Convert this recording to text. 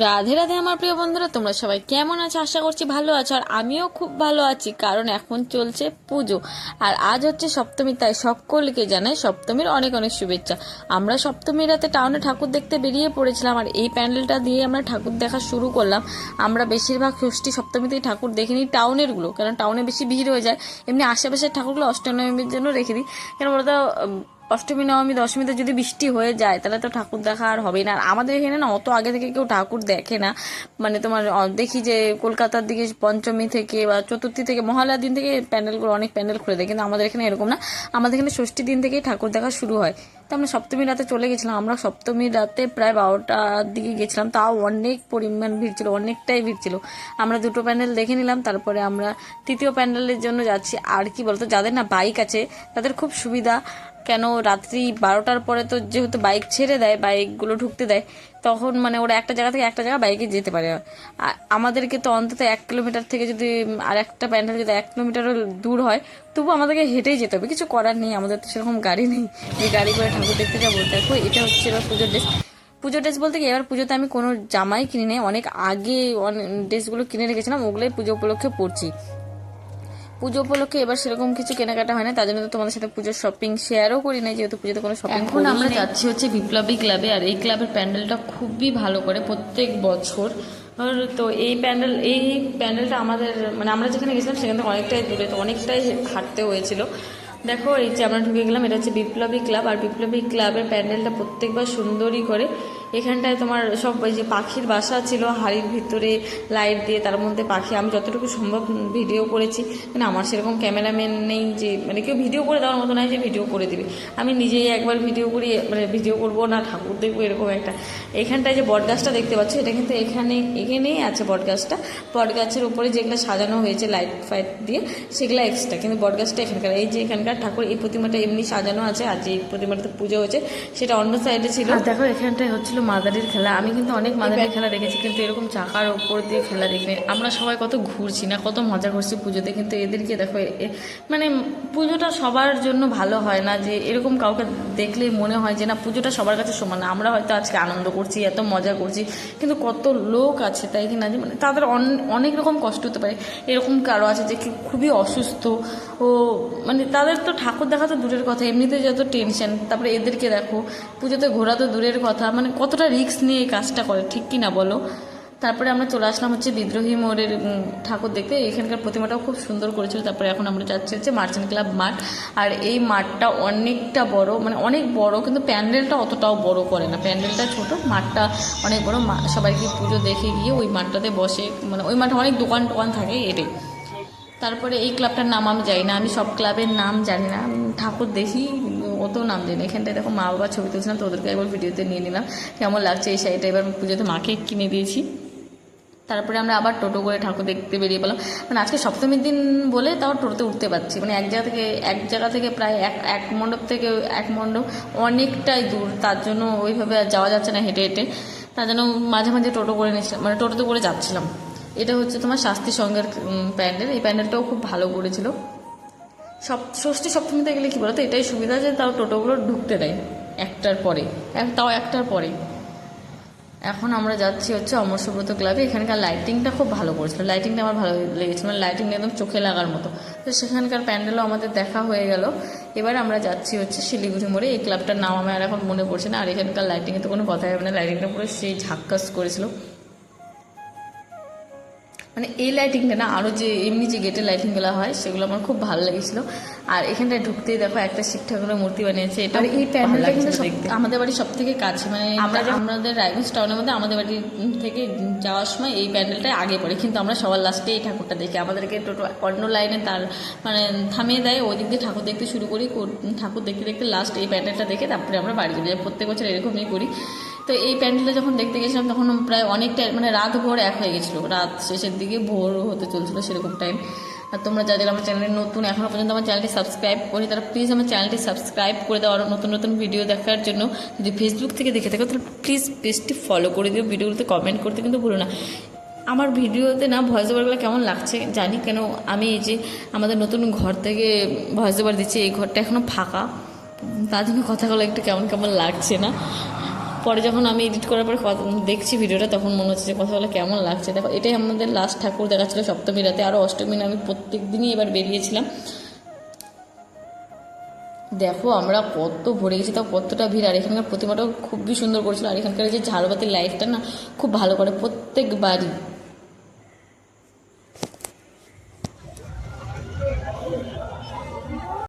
রাধে রাধে আমার প্রিয় বন্ধুরা, তোমরা সবাই কেমন আছো? আশা করছি ভালো আছো, আর আমিও খুব ভালো আছি, কারণ এখন চলছে পুজো। আর আজ হচ্ছে সপ্তমী, তাই সকলকে জানাই সপ্তমীর অনেক অনেক শুভেচ্ছা। আমরা সপ্তমী রাতে টাউনে ঠাকুর দেখতে বেরিয়ে পড়েছিলাম, আর এই প্যান্ডেলটা দিয়ে আমরা ঠাকুর দেখা শুরু করলাম। আমরা বেশিরভাগ ষষ্ঠী সপ্তমীতেই ঠাকুর দেখিনি টাউনেরগুলো, কারণ টাউনে বেশি ভিড় হয়ে যায়। এমনি আশেপাশের ঠাকুরগুলো অষ্টমীর জন্য রেখে দিই। কেন বলতো অষ্টমী, নবমী, দশমীতে যদি বৃষ্টি হয়ে যায়, তাহলে তো ঠাকুর দেখা আর হবেই না। আর আমাদের এখানে না, অত আগে থেকে কেউ ঠাকুর দেখে না। মানে তোমার দেখি যে কলকাতার দিকে পঞ্চমী থেকে বা চতুর্থী থেকে, মহালয়ার দিন থেকে প্যান্ডেলগুলো অনেক প্যান্ডেল খুলে দেয়। কিন্তু আমাদের এখানে এরকম না। আমাদের এখানে ষষ্ঠী দিন থেকেই ঠাকুর দেখা শুরু হয়। তো আমরা সপ্তমী রাতে চলে গেছিলাম। আমরা সপ্তমীর রাতে প্রায় বারোটার দিকে গেছিলাম। তাও অনেক পরিমাণ ভিড় ছিল, অনেকটাই ভিড় ছিল। আমরা দুটো প্যান্ডেল দেখে নিলাম। তারপরে আমরা তৃতীয় প্যান্ডেলের জন্য যাচ্ছি। আর কি বলতো, যাদের না বাইক আছে, তাদের খুব সুবিধা। কেন রাত্রি বারোটার পরে তো যেহেতু বাইক ছেড়ে দেয় বাইকগুলো ঢুকতে দেয়, তখন মানে ওরা একটা জায়গা থেকে একটা জায়গা বাইকে যেতে পারে। আমাদেরকে তো অন্তত এক কিলোমিটার থেকে যদি আর একটা প্যান্ডেল যদি এক কিলোমিটারও দূর হয়, তবু আমাদেরকে হেঁটেই যেতে হবে। কিছু করার নেই, আমাদের তো সেরকম গাড়ি নেই। যে গাড়ি করে ঠাকুর দেখতে যাব, দেখো, এটা হচ্ছে এবার পুজোর ড্রেস পুজো ড্রেস বলতে কি, এবার পুজোতে আমি কোনো জামাই কিনি নাই, অনেক আগে অনেক ড্রেসগুলো কিনে রেখেছিলাম, ওগুলোই পুজো উপলক্ষে পরছি। পুজো উপলক্ষে এবার সেরকম কিছু কেনাকাটা হয় না তার জন্য তো তোমাদের সাথে পুজোর শপিং শেয়ারও করি না যেহেতু পুজোতে কোনো শপিং এখন আমরা যাচ্ছি হচ্ছে বিপ্লবী ক্লাবে আর এই ক্লাবের প্যান্ডেলটা খুবই ভালো করে প্রত্যেক বছর। তো এই প্যান্ডেল এই প্যান্ডেলটা আমাদের মানে আমরা যেখানে গেছিলাম সেখান থেকে অনেকটাই দূরে তো অনেকটাই হাঁটতে হয়েছিল। দেখো এই যে আমরা ঢুকে গেলাম এটা হচ্ছে বিপ্লবী ক্লাব আর বিপ্লবী ক্লাবের প্যান্ডেলটা প্রত্যেকবার সুন্দরই করে এখানটায় তোমার সব ওই যে পাখির বাসা ছিল, হাড়ির ভিতরে লাইট দিয়ে তার মধ্যে পাখি। আমি যতটুকু সম্ভব ভিডিও করেছি। মানে আমার সেরকম ক্যামেরাম্যান নেই যে মানে কেউ ভিডিও করে দেওয়ার মতো নয় যে ভিডিও করে দিবে। আমি নিজেই একবার ভিডিও করি মানে ভিডিও করব না, ঠাকুর দেখব, এরকম একটা। এখানটায় যে বটগাছটা দেখতে পাচ্ছ, এটা কিন্তু এখানে, এখানেই আছে বটগাছটা। বটগাছের উপরে যেগুলো সাজানো হয়েছে লাইট ফাইট দিয়ে, সেগুলো এক্সট্রা কিন্তু বটগাছটা এখানকার। এই যে এখানকার ঠাকুর, এই প্রতিমাটা এমনি সাজানো আছে, আর যে প্রতিমাটাতে পুজো হয়েছে, সেটা অন্য সাইডে ছিল। দেখো, এখানটায় হচ্ছিল মাদারির খেলা আমি কিন্তু অনেক মাদারির খেলা দেখেছি কিন্তু এরকম চাকার ওপর দিয়ে খেলা দেখিনি। আমরা সবাই কত ঘুরছি না কত মজা করছি পুজোতে কিন্তু এদেরকে দেখো এ- মানে পুজোটা সবার জন্য ভালো হয় না যে এরকম কাউকে দেখলেই মনে হয় যে না পুজোটা সবার কাছে সমান না। আমরা হয়তো আজকে আনন্দ করছি এত মজা করছি কিন্তু কত লোক আছে তাই কি না যে মানে তাদের অনেক রকম কষ্ট হতে পারে। এরকম কারও আছে যে খুবই অসুস্থ ও মানে তাদের তো ঠাকুর দেখা তো দূরের কথা, এমনিতে যত টেনশন তারপরে এদেরকে দেখো, পুজোতে ঘোরা তো দূরের কথা মানে কতটা রিস্ক নিয়ে এই কাজটা করে, ঠিক কি না বলো? তারপরে আমরা চলে আসলাম হচ্ছে বিদ্রোহী মোড়ের ঠাকুর দেখতে, এখানকার প্রতিমাটাও খুব সুন্দর করেছিল, তারপরে এখন আমরা যাচ্ছি হচ্ছে মার্চেন্ট ক্লাব মাঠ, আর এই মাঠটা অনেকটা বড় মানে অনেক বড়, কিন্তু প্যান্ডেলটা অতটাও বড় করে না, প্যান্ডেলটা ছোট, মাঠটা অনেক বড় সবাইকে পুজো দেখে গিয়ে ওই মাঠটাতে বসে মানে ওই মাঠে অনেক দোকান টোকান থাকে, এটাই। তারপরে এই ক্লাবটার নাম আমি জানি না, আমি সব ক্লাবের নাম জানি না। ঠাকুর দেখি, অত নাম জানি না। এখানটায় দেখো মা বাবা ছবি তুলছিলাম, তো ওদেরকে একবার ভিডিওতে নিয়ে নিলাম। কেমন লাগছে এই শাড়িটা? এবার পুজোতে মাকে কিনে দিয়েছি। তারপরে আমরা আবার টোটো করে ঠাকুর দেখতে বেরিয়ে পেলাম মানে আজকে সপ্তমীর দিন বলে তাও টোটোতে উঠতে পারছি। মানে এক জায়গা থেকে, এক জায়গা থেকে প্রায় এক এক মণ্ডপ থেকে, এক মণ্ডপ অনেকটাই দূর। তার জন্য ওইভাবে যাওয়া যাচ্ছে না হেঁটে হেঁটে। তার জন্য মাঝে মাঝে টোটো করে নিয়েছিলাম। মানে টোটোতে করে যাচ্ছিলাম। এটা হচ্ছে তোমার শাস্তি সঙ্গের প্যান্ডেল। এই প্যান্ডেলটাও খুব ভালো করেছিল। সপ ষষ্ঠী সপ্তমীতে গেলে কি বলতো, এটাই সুবিধা যে তাও টোটোগুলো ঢুকতে দেয় একটার পরে। তাও একটার পরে। এখন আমরা যাচ্ছি হচ্ছে অমরসব্রত ক্লাবে। এখানকার লাইটিংটা খুব ভালো করেছিল। লাইটিংটা আমার ভালো লেগেছে। মানে লাইটিং একদম চোখে লাগার মতো। তো সেখানকার প্যান্ডেলও আমাদের দেখা হয়ে গেল। এবার আমরা যাচ্ছি হচ্ছে শিলিগুড়ি মোড়ে। এই ক্লাবটার নাম আমার এখন মনে পড়ছে না। আর এখানকার লাইটিংয়ে তো কোনো কথাই হবে না। লাইটিংটা পুরো সেই ঝাক্কাস করেছিল। মানে এই লাইটিংটা না আরও যে এমনি যে গেটের লাইটিংগুলো হয় সেগুলো আমার খুব ভালো লেগেছিল। আর এখানটায় ঢুকতেই দেখো একটা শিব ঠাকুরের মূর্তি বানিয়েছে এটা এই প্যান্ডেলটা কিন্তু আমাদের বাড়ির সব থেকে কাছে মানে আমরা আমাদের রায়গঞ্জ টাউনের মধ্যে আমাদের বাড়ি থেকে যাওয়ার সময় এই প্যান্ডেলটা আগে পড়ে কিন্তু আমরা সবার লাস্টে এই ঠাকুরটা দেখি। আমাদেরকে টোটো অন্য লাইনে তার মানে থামিয়ে দেয় ওই দিক দিয়ে ঠাকুর দেখতে শুরু করি কর- ঠাকুর দেখতে দেখতে লাস্ট এই প্যান্ডেলটা দেখে তারপরে আমরা বাড়ি চলে যাই। প্রত্যেক বছর এরকমই করি। তো এই প্যান্ডেলটা যখন দেখতে গেছিলাম, তখন প্রায় অনেকটা মানে রাত ভোর এক হয়ে গেছিল। রাত শেষের দিকে ভোর হতে চলছিল সেরকম টাইম আর তোমরা যাদের আমার চ্যানেলে নতুন এখনও পর্যন্ত আমার চ্যানেলটি সাবস্ক্রাইব করি, তারা প্লিজ আমার চ্যানেলটি সাবস্ক্রাইব করে দাও। আরও নতুন নতুন ভিডিও দেখার জন্য। যদি ফেসবুক থেকে দেখে থাকো, তাহলে প্লিজ পেজটি ফলো করে দিও। ভিডিওগুলোতে কমেন্ট করতে কিন্তু ভুলো না। আমার ভিডিওতে না ভয়েস ওভারগুলো কেমন লাগছে জানি, কেন আমি এই যে আমাদের নতুন ঘর থেকে ভয়েস ওভার দিচ্ছি, এই ঘরটা এখনও ফাঁকা। তার জন্য কথাগুলো একটু কেমন কেমন লাগছে না। পরে যখন আমি এডিট করার পরে দেখছি ভিডিওটা, তখন মনে হচ্ছে যে কথাগুলো কেমন লাগছে। দেখো, এটাই আমাদের লাস্ট ঠাকুর দেখা ছিল সপ্তমী রাতে। আরও অষ্টমী আমি প্রত্যেক দিনই এবার বেরিয়েছিলাম। দেখো, আমরা কত ভরে গেছি, তাও কতটা ভিড়। আর এখানকার প্রতিমাটাও খুবই সুন্দর করেছিল। আর এখানকার যে ঝাড়বাতির লাইফটা না, খুব ভালো করে প্রত্যেকবারই